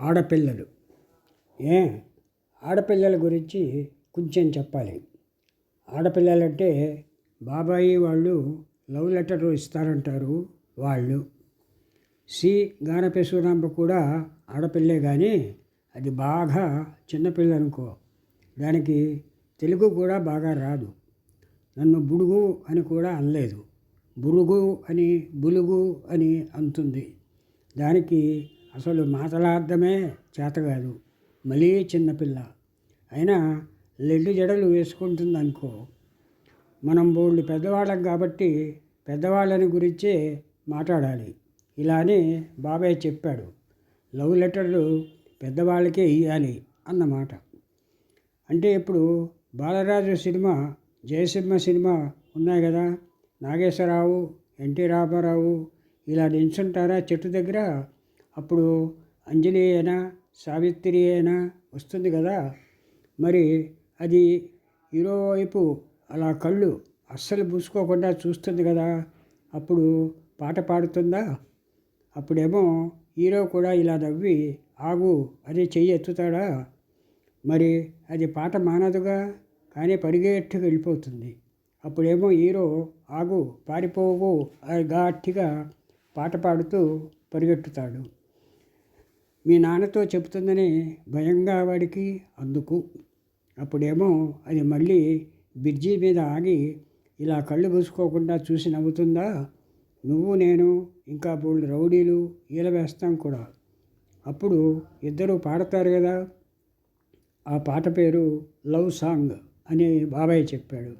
ఆడపిల్లలు. ఏ? ఆడపిల్లల గురించి కొంచెం చెప్పాలి. ఆడపిల్లలంటే బాబాయి వాళ్ళు లవ్ లెటర్ ఇస్తారంటారు వాళ్ళు. సి. గానపేశ్వరాంబ కూడా ఆడపిల్లే కానీ అది బాగా చిన్నపిల్ల అనుకో. దానికి తెలుగు కూడా బాగా రాదు. నన్ను బుడుగు అని కూడా అనలేదు. బురుగు అని బులుగు అని అంటుంది. దానికి అసలు మాటలార్థమే చేత కాదు మళ్ళీ చిన్నపిల్ల అయినా లెడ్డు జడలు వేసుకుంటుంది అనుకో మనం బోళ్ళు పెద్దవాళ్ళం కాబట్టి పెద్దవాళ్ళని గురించే మాట్లాడాలి. ఇలా అని బాబాయ్ చెప్పాడు. లవ్ లెటర్లు పెద్దవాళ్ళకే ఇవ్వాలి అన్నమాట. అంటే ఇప్పుడు బాలరాజు సినిమా జయసింహ సినిమా ఉన్నాయి కదా. నాగేశ్వరరావు ఎన్టీ రామారావు ఇలా నిల్చుంటారా చెట్టు దగ్గర? అప్పుడు అంజలి అయినా సావిత్రి అయినా వస్తుంది కదా. మరి అది హీరో వైపు అలా కళ్ళు అస్సలు పూసుకోకుండా చూస్తుంది కదా. అప్పుడు పాట పాడుతుందా? అప్పుడేమో హీరో కూడా ఇలా నవ్వి ఆగు అని చెయ్యి ఎత్తుతాడా? మరి అది పాట మానదుగా కానీ పరిగెట్టుకు వెళ్ళిపోతుంది. అప్పుడేమో హీరో ఆగు పారిపోవు అని గట్టిగా పాట పాడుతూ పరిగెట్టుతాడు మీ నాన్నతో చెబుతుందని భయంగా వాడికి అందుకు. అప్పుడేమో అది మళ్ళీ బ్రిడ్జి మీద ఆగి ఇలా కళ్ళు పూసుకోకుండా చూసి నవ్వుతుందా? నువ్వు నేను ఇంకా బోళ్ళు రౌడీలు ఈల వేస్తాం కూడా. అప్పుడు ఇద్దరు పాడతారు కదా? ఆ పాట పేరు లవ్ సాంగ్ అని బాబాయ్ చెప్పాడు.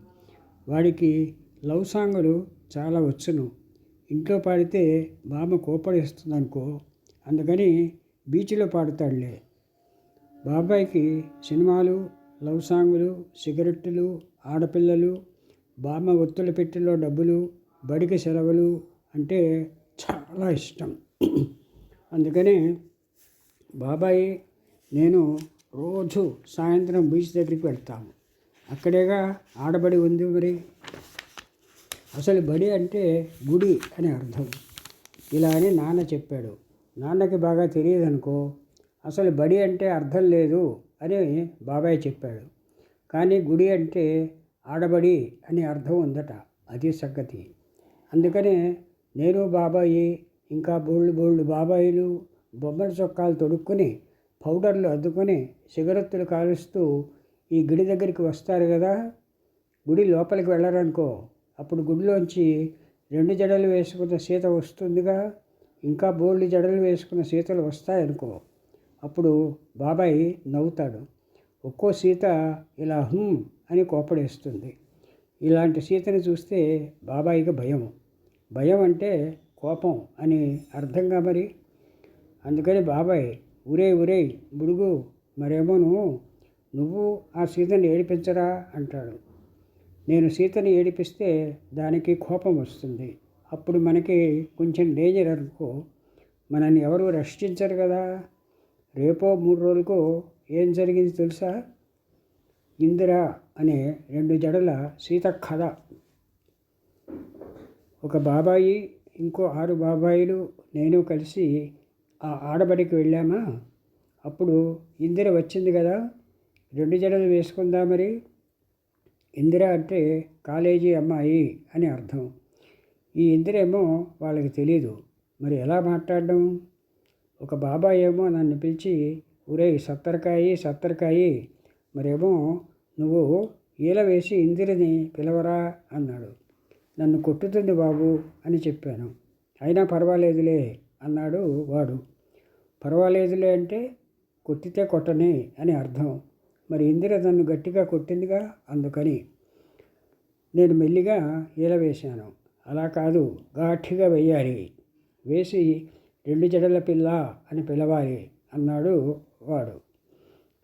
వాడికి లవ్ సాంగులు చాలా వచ్చును. ఇంట్లో పాడితే బామ్మ కోపడిస్తుంది అనుకో అందుకని బీచ్లో పాడుతాడులే. బాబాయ్కి సినిమాలు లవ్ సాంగులు సిగరెట్లు ఆడపిల్లలు బామ్మ ఒత్తుల పెట్టెలో డబ్బులు బడికి సెలవులు అంటే చాలా ఇష్టం. అందుకని బాబాయి నేను రోజు సాయంత్రం బీచ్ దగ్గరికి వెళ్తాము. అక్కడేగా ఆడబడి ఉంది మరి. అసలు బడి అంటే గుడి అని అర్థం. ఇలా అని నాన్న చెప్పాడు. నాన్నకి బాగా తెలియదు అనుకో అసలు బడి అంటే అర్థం లేదు అని బాబాయ్ చెప్పాడు. కానీ గుడి అంటే ఆడబడి అని అర్థం ఉందట అది సంగతి. అందుకనే నేను బాబాయి ఇంకా బోళ్ళు బోళ్ళు బాబాయిలు బొమ్మల చొక్కాలు తొడుక్కుని పౌడర్లు అద్దుకొని సిగరెత్తులు కాలుస్తూ ఈ గుడి దగ్గరికి వస్తారు కదా గుడి లోపలికి వెళ్ళరనుకో అప్పుడు గుడిలోంచి రెండు జడలు వేసుకున్న సీత వస్తుందిగా. ఇంకా బోల్డ్ జడలు వేసుకున్న సీతలు వస్తాయనుకో. అప్పుడు బాబాయ్ నవ్వుతాడు. ఒక్కో సీత ఇలా హుమ్ అని కోపడేస్తుంది. ఇలాంటి సీతని చూస్తే బాబాయికి భయం. భయం అంటే కోపం అని అర్థంగా మరి? అందుకని బాబాయ్ ఉరే ఉరే బుడుగు మరేమో నువ్వు? నువ్వు ఆ సీతని ఏడిపించరా? అంటాడు. నేను సీతని ఏడిపిస్తే దానికి కోపం వస్తుంది. అప్పుడు మనకి కొంచెం డేంజర్ అనుకో మనల్ని ఎవరు రక్షించరు కదా. రేపో మూడు రోజులకు ఏం జరిగింది తెలుసా? ఇందిర అనే రెండు జడల సీత కథ. ఒక బాబాయి ఇంకో ఆరు బాబాయిలు నేను కలిసి ఆ ఆడబడికి వెళ్ళామా? అప్పుడు ఇందిర వచ్చింది కదా రెండు జడలు వేసుకుందా మరి? ఇందిర అంటే కాలేజీ అమ్మాయి అని అర్థం. ఈ ఇందిరేమో వాళ్ళకి తెలియదు మరి ఎలా మాట్లాడడం? ఒక బాబాయ్ ఏమో నన్ను పిలిచి ఊరే సత్తరకాయి సత్తరకాయి మరేమో నువ్వు ఈల వేసి ఇందిరిని పిలవరా? అన్నాడు. నన్ను కొట్టుతుంది బాబు అని చెప్పాను. అయినా పర్వాలేదులే అన్నాడు వాడు. పర్వాలేదులే అంటే కొట్టితే కొట్టని అని అర్థం. మరి ఇందిర నన్ను గట్టిగా కొట్టిందిగా? అందుకని నేను మెల్లిగా ఈల వేశాను. అలా కాదు ఘాటిగా వేయాలి వేసి రెండు జడల పిల్ల అని పిలవాలి అన్నాడు వాడు.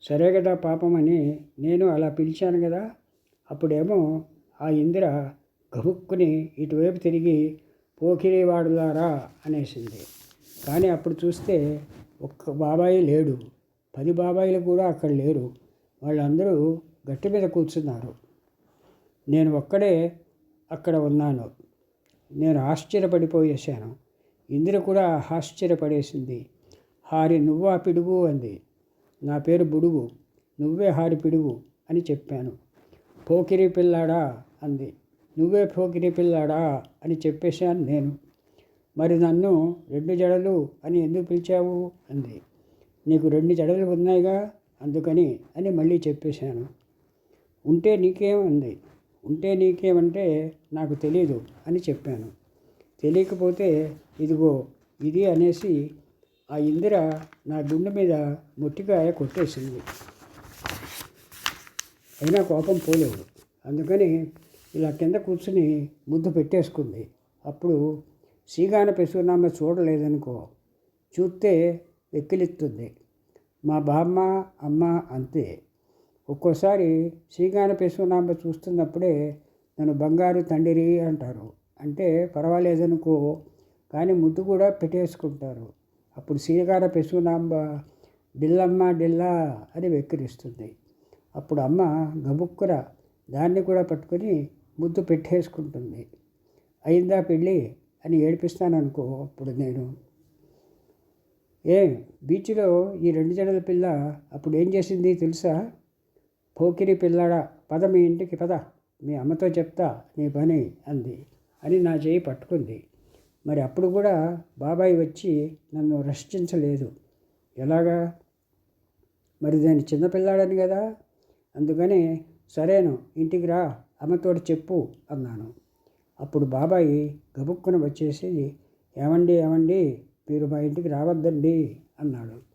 సరే కదా పాపం అని నేను అలా పిలిచాను కదా. అప్పుడేమో ఆ ఇందిర గబుక్కుని ఇటువైపు తిరిగి పోకిరివాడులారా అనేసింది. కానీ అప్పుడు చూస్తే ఒక్క బాబాయి లేడు. పది బాబాయిలు కూడా అక్కడ లేరు. వాళ్ళందరూ గట్టి మీద కూర్చున్నారు. నేను ఒక్కడే అక్కడ ఉన్నాను. నేను ఆశ్చర్యపడిపోయేశాను ఇందిర కూడా ఆశ్చర్యపడేసింది. హారి నువ్వా పిడుగు అంది. నా పేరు బుడుగు. నువ్వే హారి పిడుగు అని చెప్పాను. పోకిరి పిల్లాడా అంది. నువ్వే పోకిరి పిల్లాడా అని చెప్పేశాను నేను. మరి నన్ను రెండు జడలు అని ఎందుకు పిలిచావు? అంది. నీకు రెండు జడలు ఉన్నాయిగా అందుకని అని మళ్ళీ చెప్పేశాను. ఉంటే నీకేమంది ఉంటే నీకేమంటే నాకు తెలియదు అని చెప్పాను. తెలియకపోతే ఇదిగో ఇది అనేసి ఆ ఇందిర నా గుండె మీద మొట్టికాయ కొట్టేసింది. అయినా కోపం పోలేదు. అందుకని ఇలా కింద కూర్చుని ముద్దు పెట్టేసుకుంది. అప్పుడు సీగాన పెసునామ చూడలేదనుకో చూస్తే వెక్కిలిస్తుంది మా బామ్మ అమ్మ అంతే. ఒక్కోసారి శ్రీగాన పెసునామ చూస్తున్నప్పుడే నన్ను బంగారు తండ్రి అంటారు. అంటే పర్వాలేదనుకో కానీ ముద్దు కూడా పెట్టేసుకుంటారు. అప్పుడు శ్రీగాన పెసునాంబ డిల్లమ్మ డిల్లా అని వెక్కిరిస్తుంది. అప్పుడు అమ్మ గబుక్కుర దాన్ని కూడా పట్టుకొని ముద్దు పెట్టేసుకుంటుంది. అయిందా పెళ్ళి అని ఏడిపిస్తాననుకో అప్పుడు నేను. ఏ? బీచ్లో ఈ రెండు జడల పిల్ల అప్పుడు ఏం చేసింది తెలుసా? పోకిరి పిల్లాడా పద మీ ఇంటికి పద. మీ అమ్మతో చెప్తా నీ పని అంది. అని నా చేయి పట్టుకుంది. మరి అప్పుడు కూడా బాబాయ్ వచ్చి నన్ను రక్షించలేదు. ఎలాగా? మరి దాని చిన్నపిల్లాడని కదా? అందుకని సరేను ఇంటికి రా అమ్మతోటి చెప్పు అన్నాను. అప్పుడు బాబాయి గబుక్కున వచ్చేసి ఏమండి ఏమండి మీరు మా ఇంటికి రావద్దండి అన్నాడు.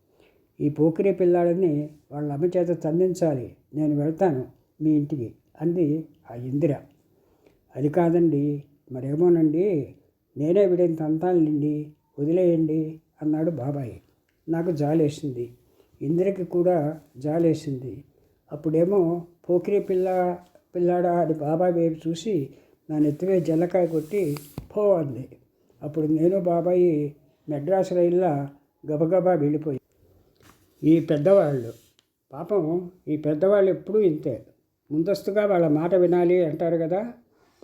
ఈ పోకిరి పిల్లాడిని వాళ్ళ అమ్మ చేత తందించాలి. నేను వెళ్తాను మీ ఇంటికి అంది ఆ ఇందిర. అది కాదండి మరేమోనండి నేనే విడిన తంతానులేండి వదిలేయండి అన్నాడు బాబాయ్. నాకు జాలేసింది. ఇందిరకి కూడా జాలేసింది. అప్పుడేమో పోకిరి పిల్ల పిల్లాడా అని బాబాయ్ వైపు చూసి నా నెత్తివే జల్లకాయ కొట్టి పో అంది. అప్పుడు నేను బాబాయి మెడ్రాస్ రైల్లో గబగబా వెళ్ళిపోయి ఈ పెద్దవాళ్ళు. పాపం ఈ పెద్దవాళ్ళు ఎప్పుడూ ఇంతే. ముందస్తుగా వాళ్ళ మాట వినాలి అంటారు కదా.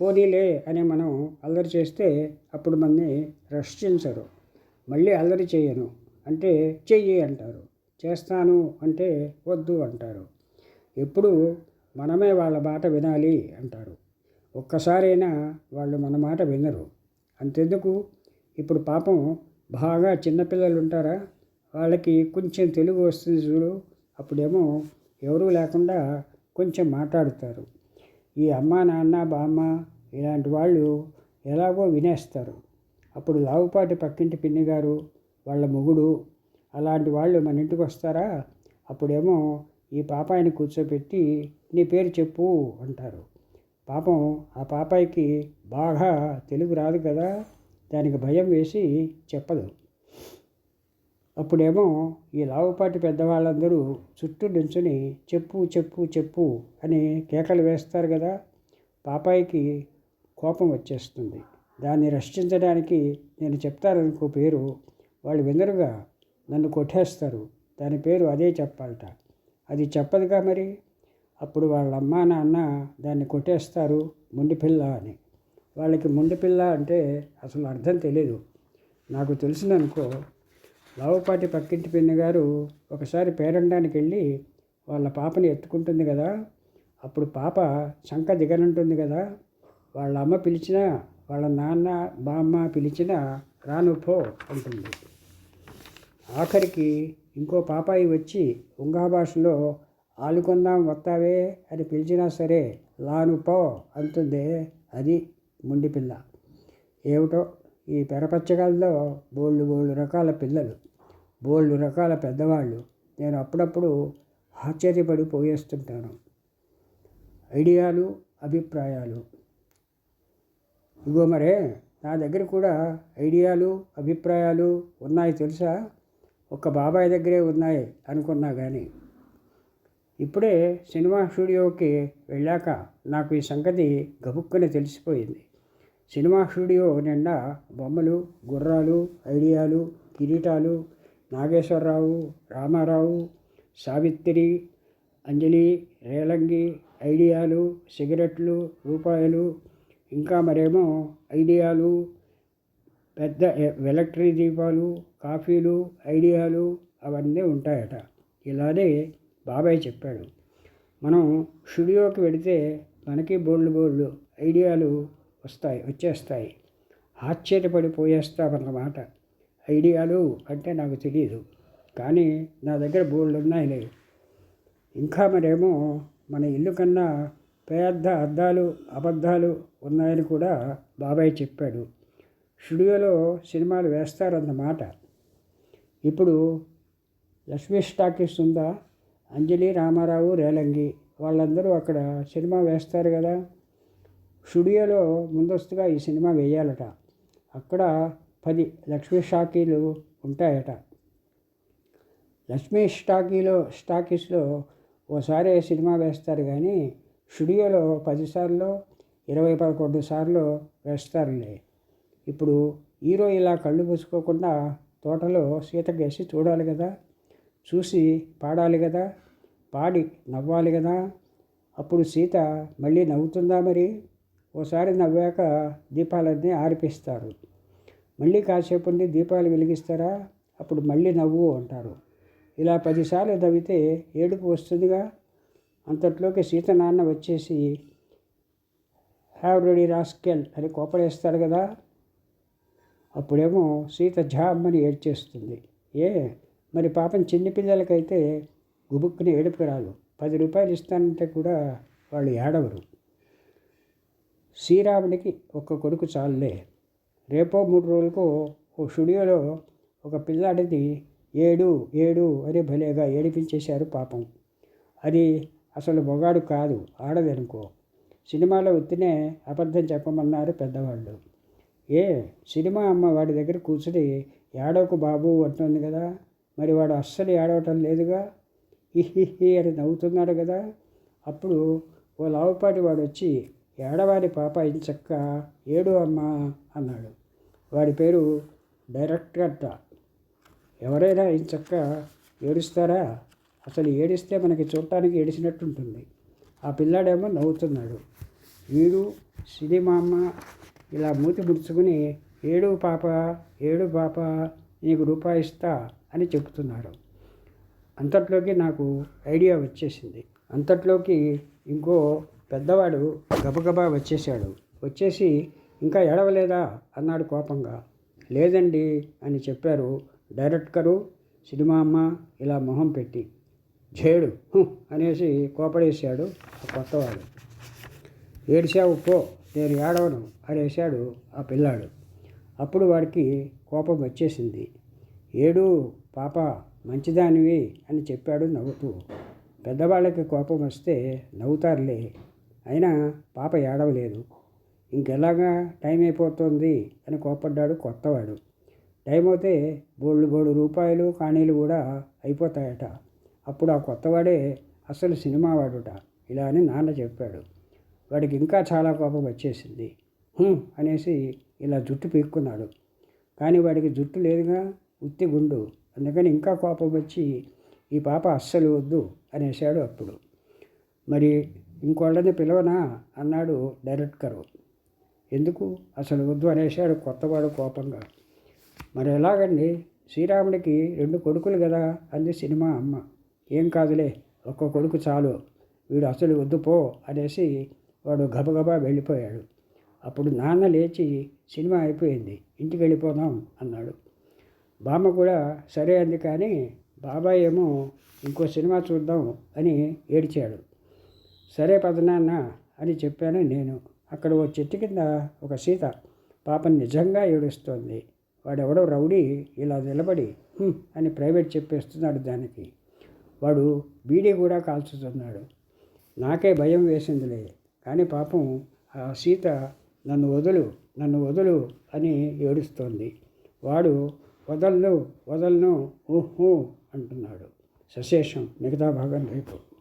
పోనీలే అని మనం అల్లరి చేస్తే అప్పుడు మనని రక్షించరు. మళ్ళీ అల్లరి చేయను. అంటే చెయ్యి అంటారు. చేస్తాను అంటే వద్దు అంటారు. ఎప్పుడు మనమే వాళ్ళ మాట వినాలి అంటారు. ఒక్కసారైనా వాళ్ళు మన మాట వినరు. అంతెందుకు? ఇప్పుడు పాపం బాగా చిన్నపిల్లలు ఉంటారా వాళ్ళకి కొంచెం తెలుగు వస్తుంది చూడు. అప్పుడేమో ఎవరూ లేకుండా కొంచెం మాట్లాడుతారు. ఈ అమ్మ నాన్న బామ్మ ఇలాంటి వాళ్ళు ఎలాగో వినేస్తారు. అప్పుడు లావుపాటి పక్కింటి పిన్ని గారు వాళ్ళ మొగుడు అలాంటి వాళ్ళు మన ఇంటికి వస్తారా? అప్పుడేమో ఈ పాపాయిని కూర్చోబెట్టి నీ పేరు చెప్పు అంటారు. పాపం ఆ పాపాయికి బాగా తెలుగు రాదు కదా. దానికి భయం వేసి చెప్పదు. అప్పుడేమో ఈ లావుపాటి పెద్దవాళ్ళందరూ చుట్టూ నించుని చెప్పు చెప్పు చెప్పు అని కేకలు వేస్తారు కదా పాపాయికి కోపం వచ్చేస్తుంది. దాన్ని రక్షించడానికి నేను చెప్తారనుకో పేరు వాళ్ళు వినరుగా నన్ను కొట్టేస్తారు. దాని పేరు అదే చెప్పాలట. అది చెప్పదుగా మరి? అప్పుడు వాళ్ళ అమ్మా నాన్న దాన్ని కొట్టేస్తారు ముండిపిల్ల అని. వాళ్ళకి ముండిపిల్ల అంటే అసలు అర్థం తెలియదు నాకు తెలిసిందనుకో లావుపాటి పక్కింటి పిన్ని గారు ఒకసారి పేరండానికి వెళ్ళి వాళ్ళ పాపని ఎత్తుకుంటుంది కదా అప్పుడు పాప శంక దిగనంటుంది కదా వాళ్ళ అమ్మ పిలిచినా వాళ్ళ నాన్న బామ్మ పిలిచినా రాను పో అంటుంది. ఆఖరికి ఇంకో పాపాయి వచ్చి ఉంగా భాషలో ఆలుకొందాం వస్తావే అని పిలిచినా సరే లాను పో అంటుందే అది ముండిపిల్ల ఏమిటో ఈ పెరపచ్చగాల్లో బోళ్ళు బోళ్ళు రకాల పిల్లలు. బోళ్ళు రకాల పెద్దవాళ్ళు. నేను అప్పుడప్పుడు ఆశ్చర్యపడి పోయేస్తుంటాను. ఐడియాలు అభిప్రాయాలు. ఇగో మరే నా దగ్గర కూడా ఐడియాలు అభిప్రాయాలు ఉన్నాయి తెలుసా? ఒక బాబాయ్ దగ్గరే ఉన్నాయి అనుకున్నా కానీ ఇప్పుడే సినిమా స్టూడియోకి వెళ్ళాక నాకు ఈ సంగతి గబుక్కుని తెలిసిపోయింది. సినిమా స్టూడియో నిండా బొమ్మలు గుర్రాలు ఐడియాలు కిరీటాలు నాగేశ్వరరావు రామారావు సావిత్రి అంజలి రేలంగి ఐడియాలు సిగరెట్లు రూపాయలు ఇంకా మరేమో ఐడియాలు పెద్ద ఎలక్ట్రిక్ దీపాలు కాఫీలు ఐడియాలు అవన్నీ ఉంటాయట. ఇలానే బాబాయ్ చెప్పాడు. మనం స్టూడియోకి వెళితే మనకి బోల్డ్ బోల్డ్ ఐడియాలు వస్తాయి వచ్చేస్తాయి. ఆశ్చర్యపడిపోయేస్తామన్నమాట. ఐడియాలు అంటే నాకు తెలియదు కానీ నా దగ్గర బోర్డులు ఉన్నాయిలే ఇంకా మరేమో మన ఇల్లు కన్నా పెద్ద అద్దాలు అబద్ధాలు ఉన్నాయని కూడా బాబాయ్ చెప్పాడు. స్టూడియోలో సినిమాలు వేస్తారన్నమాట. ఇప్పుడు లక్ష్మీ స్టాకీస్ ఉందా? అంజలి రామారావు రేలంగి వాళ్ళందరూ అక్కడ సినిమా వేస్తారు కదా? స్టూడియోలో ముందస్తుగా ఈ సినిమా వేయాలట. అక్కడ పది లక్ష్మీ స్టాకీలు ఉంటాయట. లక్ష్మీ స్టాకీలో స్టాకీస్లో ఓసారి సినిమా వేస్తారు కానీ స్టూడియోలో పదిసార్లు ఇరవై పదకొండు సార్లు వేస్తారులే. ఇప్పుడు హీరో ఇలా కళ్ళు పూసుకోకుండా తోటలో సీతకేసి చూడాలి కదా చూసి పాడాలి కదా పాడి నవ్వాలి కదా అప్పుడు సీత మళ్ళీ నవ్వుతుందా మరి? ఓసారి నవ్వాక దీపాలన్నీ ఆర్పిస్తారు. మళ్ళీ కాసేపు ఉండి దీపాలు వెలిగిస్తారా? అప్పుడు మళ్ళీ నవ్వు అంటారు. ఇలా పదిసార్లు నవ్వితే ఏడుపు వస్తుందిగా? అంతట్లోకి సీత నాన్న వచ్చేసి హ్యావ్ రెడీ రాస్కెల్ అని కోపడేస్తారు కదా? అప్పుడేమో సీత జామ్మని ఏడ్చేస్తుంది. ఏ మరి పాపం చిన్న పిల్లలకైతే గుబుక్కుని ఏడుపు రాదు. పది రూపాయలు ఇస్తానంటే కూడా వాళ్ళు ఏడవరు. శ్రీరాముడికి ఒక్క కొడుకు చాలులే. రేపో మూడు రోజులకు ఓ స్టూడియోలో ఒక పిల్లాడిది ఏడు ఏడు అని భలేగా ఏడిపించేశారు పాపం. అది అసలు మొగాడు కాదు ఆడదనుకో. సినిమాలో ఉత్తినే అబద్ధం చెప్పమన్నారు పెద్దవాళ్ళు. ఏ సినిమా అమ్మ వాడి దగ్గర కూర్చుని ఏడవకు బాబు అంటుంది కదా. మరి వాడు అస్సలు ఏడవటం లేదుగా. ఇహి అని నవ్వుతున్నాడు కదా. అప్పుడు ఓ లావుపాటి వాడు వచ్చి ఏడవాడి పాప ఇంచక్క ఏడు అమ్మ అన్నాడు. వాడి పేరు డైరెక్టర్ట ఎవరైనా ఇంచక్క ఏడుస్తారా? అసలు ఏడిస్తే మనకి చూడటానికి ఏడిసినట్టు ఉంటుంది ఆ పిల్లాడేమో నవ్వుతున్నాడు. వీడు సినిమా అమ్మ. ఇలా మూతి ముడుచుకుని ఏడు పాప ఏడు పాప నీకు రూపాయి ఇస్తా అని చెప్తున్నాడు అంతట్లోకి నాకు ఐడియా వచ్చేసింది. అంతట్లోకి ఇంకో పెద్దవాడు గబగబా వచ్చేసాడు వచ్చేసి ఇంకా ఎడవలేదా అన్నాడు కోపంగా. లేదండి అని చెప్పారు డైరెక్టరు సినిమా అమ్మ ఇలా మొహం పెట్టి. జేడు హు అనేసి కోపడేశాడు ఆ కొత్తవాడు. ఏడిశావు పో నేను ఏడవను అనేసాడు ఆ పిల్లాడు. అప్పుడు వాడికి కోపం వచ్చేసింది. ఏడు పాప మంచిదానివి అని చెప్పాడు నవ్వుతూ. పెద్దవాళ్ళకి కోపం వస్తే నవ్వుతారులే. అయినా పాప ఏడవలేదు. ఇంకెలాగా టైం అయిపోతుంది అని కోపడ్డాడు కొత్తవాడు. టైం అయితే బోళ్ళు బోడు రూపాయలు కాణీలు కూడా అయిపోతాయట. అప్పుడు ఆ కొత్తవాడే అసలు సినిమా వాడుట. ఇలా అని నాన్న చెప్పాడు. వాడికి ఇంకా చాలా కోపం వచ్చేసింది. అనేసి ఇలా జుట్టు పీక్కున్నాడు. కానీ వాడికి జుట్టు లేదుగా ఉత్తి గుండు. అందుకని ఇంకా కోపం వచ్చి ఈ పాప అస్సలు వద్దు అనేసాడు అప్పుడు. మరి ఇంకోళ్ళని పిలవనా? అన్నాడు డైరెక్టరు. ఎందుకు? అసలు వద్దు అనేసాడు కొత్తవాడు కోపంగా. మరి ఎలాగండి? శ్రీరాముడికి రెండు కొడుకులు కదా? అంది సినిమా అమ్మ. ఏం కాదులే ఒక్క కొడుకు చాలు. వీడు అసలు వద్దు పో అనేసి వాడు గబగబా వెళ్ళిపోయాడు. అప్పుడు నాన్న లేచి సినిమా అయిపోయింది. ఇంటికి వెళ్ళిపోదాం అన్నాడు. బామ్మ కూడా సరే అంది కానీ బాబాయ్ ఏమో ఇంకో సినిమా చూద్దాం అని ఏడ్చాడు. సరే పదనాన్న అని చెప్పాను నేను. అక్కడ ఓ చెట్టు కింద ఒక సీత పాపం నిజంగా ఏడుస్తోంది. వాడెవడో రౌడీ ఇలా నిలబడి అని ప్రైవేట్ చెప్పేస్తున్నాడు దానికి. వాడు బీడీ కూడా కాల్చుతున్నాడు. నాకే భయం వేసిందిలే. కానీ పాపం ఆ సీత నన్ను వదులు నన్ను వదులు అని ఏడుస్తోంది. వాడు వదలను వదలను ఊహూ అంటున్నాడు. సశేషం మిగతా భాగం రేపు.